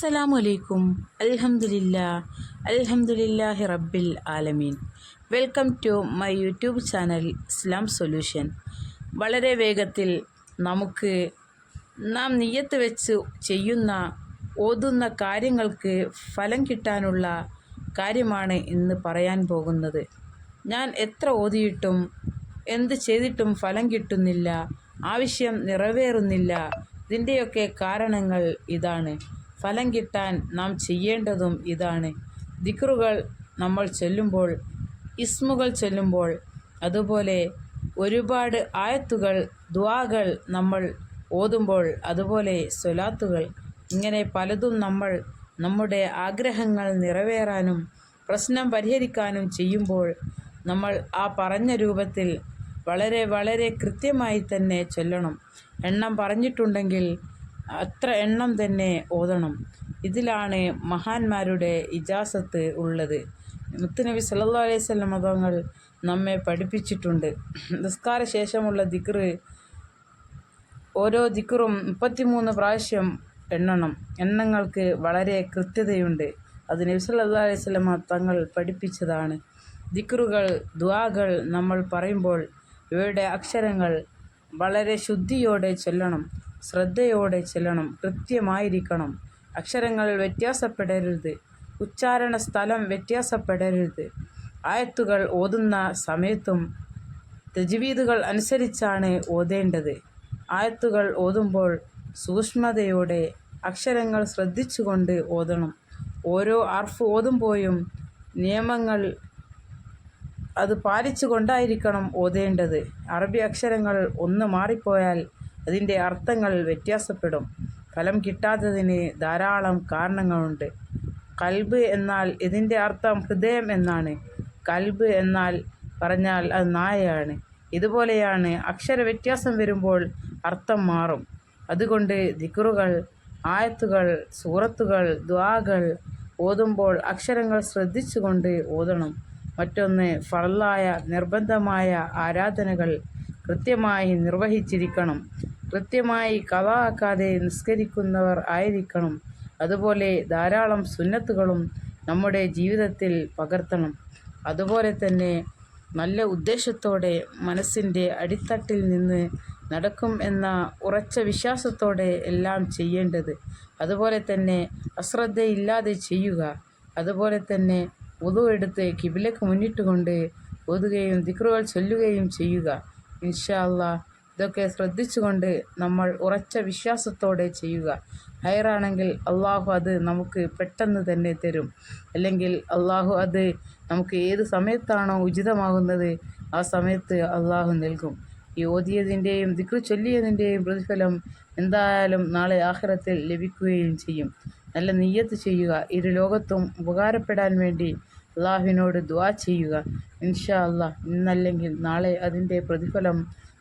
അസ്സലാമു അലൈക്കും അൽഹംദുലില്ല അൽഹംദുലില്ലാഹി റബ്ബിൽ ആലമീൻ. Welcome to my YouTube channel Islam solution. വളരെ വേഗത്തിൽ നമുക്ക് നാം നിയ്യത്ത് വെച്ച് ചെയ്യുന്ന ഓതുന്ന കാര്യങ്ങൾക്ക് ഫലം കിട്ടാനുള്ള കാര്യമാണ് ഇന്ന് പറയാൻ പോകുന്നത്. ഞാൻ എത്ര ഓതിയിട്ടും എന്ത് ചെയ്തിട്ടും ഫലം കിട്ടുന്നില്ല ആവശ്യം നിറവേറുന്നില്ല. ഇതിന്റെയൊക്കെ കാരണങ്ങൾ ഇതാണ്. ഫലം കിട്ടാൻ നാം ചെയ്യേണ്ടതും ഇതാണ്. ദിക്റുകൾ നമ്മൾ ചൊല്ലുമ്പോൾ ഇസ്മുകൾ ചൊല്ലുമ്പോൾ അതുപോലെ ഒരുപാട് ആയത്തുകൾ ദ്വാകൾ നമ്മൾ ഓതുമ്പോൾ അതുപോലെ സ്വലാത്തുകൾ. ഇങ്ങനെ പലതും നമ്മൾ നമ്മുടെ ആഗ്രഹങ്ങൾ നിറവേറാനും പ്രശ്നം പരിഹരിക്കാനും ചെയ്യുമ്പോൾ നമ്മൾ ആ പറഞ്ഞ രൂപത്തിൽ വളരെ വളരെ കൃത്യമായി തന്നെ ചൊല്ലണം. എണ്ണം പറഞ്ഞിട്ടുണ്ടെങ്കിൽ അത്ര എണ്ണം തന്നെ ഓതണം. ഇതിലാണ് മഹാന്മാരുടെ ഇജാസത്ത് ഉള്ളത്. മുത്തുനബി സല്ലാ അലൈഹി മതങ്ങൾ നമ്മെ പഠിപ്പിച്ചിട്ടുണ്ട്. നിസ്കാര ശേഷമുള്ള ദിക്റ് ഓരോ ദിക്റും മുപ്പത്തിമൂന്ന് പ്രാവശ്യം എണ്ണണം. എണ്ണങ്ങൾക്ക് വളരെ കൃത്യതയുണ്ട്. അത് നബി സല്ലാ അലൈഹി തങ്ങൾ പഠിപ്പിച്ചതാണ്. ദിക്റുകൾ ദ്വാകൾ നമ്മൾ പറയുമ്പോൾ ഇവയുടെ അക്ഷരങ്ങൾ വളരെ ശുദ്ധിയോടെ ചൊല്ലണം. ശ്രദ്ധയോടെ ചെല്ലണം കൃത്യമായിരിക്കണം. അക്ഷരങ്ങൾ വ്യത്യാസപ്പെടരുത്. ഉച്ചാരണ സ്ഥലം വ്യത്യാസപ്പെടരുത്. ആയത്തുകൾ ഓതുന്ന സമയത്തും തജ്വീദുകൾ അനുസരിച്ചാണ് ഓതേണ്ടത്. ആയത്തുകൾ ഓതുമ്പോൾ സൂക്ഷ്മതയോടെ അക്ഷരങ്ങൾ ശ്രദ്ധിച്ചുകൊണ്ട് ഓതണം. ഓരോ അർഫ് ഓതുമ്പോഴും നിയമങ്ങൾ അത് പാലിച്ചുകൊണ്ടായിരിക്കണം ഓതേണ്ടത്. അറബി അക്ഷരങ്ങൾ ഒന്ന് മാറിപ്പോയാൽ അതിന്റെ അർത്ഥങ്ങൾ വ്യത്യാസപ്പെടും. ഫലം കിട്ടാത്തതിന് ധാരാളം കാരണങ്ങളുണ്ട്. കൽബ് എന്നാൽ ഇതിന്റെ അർത്ഥം ഹൃദയം എന്നാണ്. കൽബ് എന്നാൽ പറഞ്ഞാൽ അത് നായയാണ്. ഇതുപോലെയാണ് അക്ഷര വ്യത്യാസം വരുമ്പോൾ അർത്ഥം മാറും. അതുകൊണ്ട് ദിക്റുകൾ ആയത്തുകൾ സൂറത്തുകൾ ദ്വാകൾ ഓതുമ്പോൾ അക്ഷരങ്ങൾ ശ്രദ്ധിച്ചുകൊണ്ട് ഓതണം. മറ്റൊന്ന് ഫറലായ നിർബന്ധമായ ആരാധനകൾ കൃത്യമായി നിർവഹിച്ചിരിക്കണം. കൃത്യമായി കഥാക്കാതെ നിസ്കരിക്കുന്നവർ ആയിരിക്കണം. അതുപോലെ ധാരാളം സുന്നത്തുകളും നമ്മുടെ ജീവിതത്തിൽ പകർത്തണം. അതുപോലെ തന്നെ നല്ല ഉദ്ദേശത്തോടെ മനസ്സിന്റെ അടിത്തട്ടിൽ നിന്ന് നടക്കും എന്ന ഉറച്ച വിശ്വാസത്തോടെ എല്ലാം ചെയ്യേണ്ടത്. അതുപോലെ തന്നെ അശ്രദ്ധയില്ലാതെ ചെയ്യുക. അതുപോലെ തന്നെ ഉതു എടുത്ത് കിബിലക്ക് മുന്നിട്ടുകൊണ്ട് ഓതുകയും ദിക്റുകൾ ചൊല്ലുകയും ചെയ്യുക. ഇൻഷാ ഇതൊക്കെ ശ്രദ്ധിച്ചുകൊണ്ട് നമ്മൾ ഉറച്ച വിശ്വാസത്തോടെ ചെയ്യുക. ഹയറാണെങ്കിൽ അള്ളാഹു അത് നമുക്ക് പെട്ടെന്ന് തന്നെ തരും. അല്ലെങ്കിൽ അള്ളാഹു അത് നമുക്ക് ഏത് സമയത്താണോ ഉചിതമാകുന്നത് ആ സമയത്ത് അള്ളാഹു നൽകും. ഈ ഓതിയതിന്റെയും ദിക്ർ ചൊല്ലിയതിന്റെയും പ്രതിഫലം എന്തായാലും നാളെ ആഹ്റത്തിൽ ലഭിക്കുകയും ചെയ്യും. നല്ല നീയത്ത് ചെയ്യുക. ഇരു ലോകത്തും ഉപകാരപ്പെടാൻ വേണ്ടി അള്ളാഹുവിനോട് ദ്വാ ചെയ്യുക. ഇൻഷാ അള്ളാഹ്. ഇന്നല്ലെങ്കിൽ നാളെ അതിന്റെ പ്രതിഫലം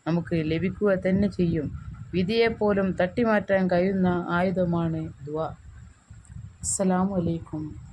നമുക്ക് ലഭിക്കുക തന്നെ ചെയ്യും. വിധിയെപ്പോലും തട്ടിമാറ്റാൻ കഴിയുന്ന ആയുധമാണ് ദ്വാ അസ്സലാമു അലൈക്കും.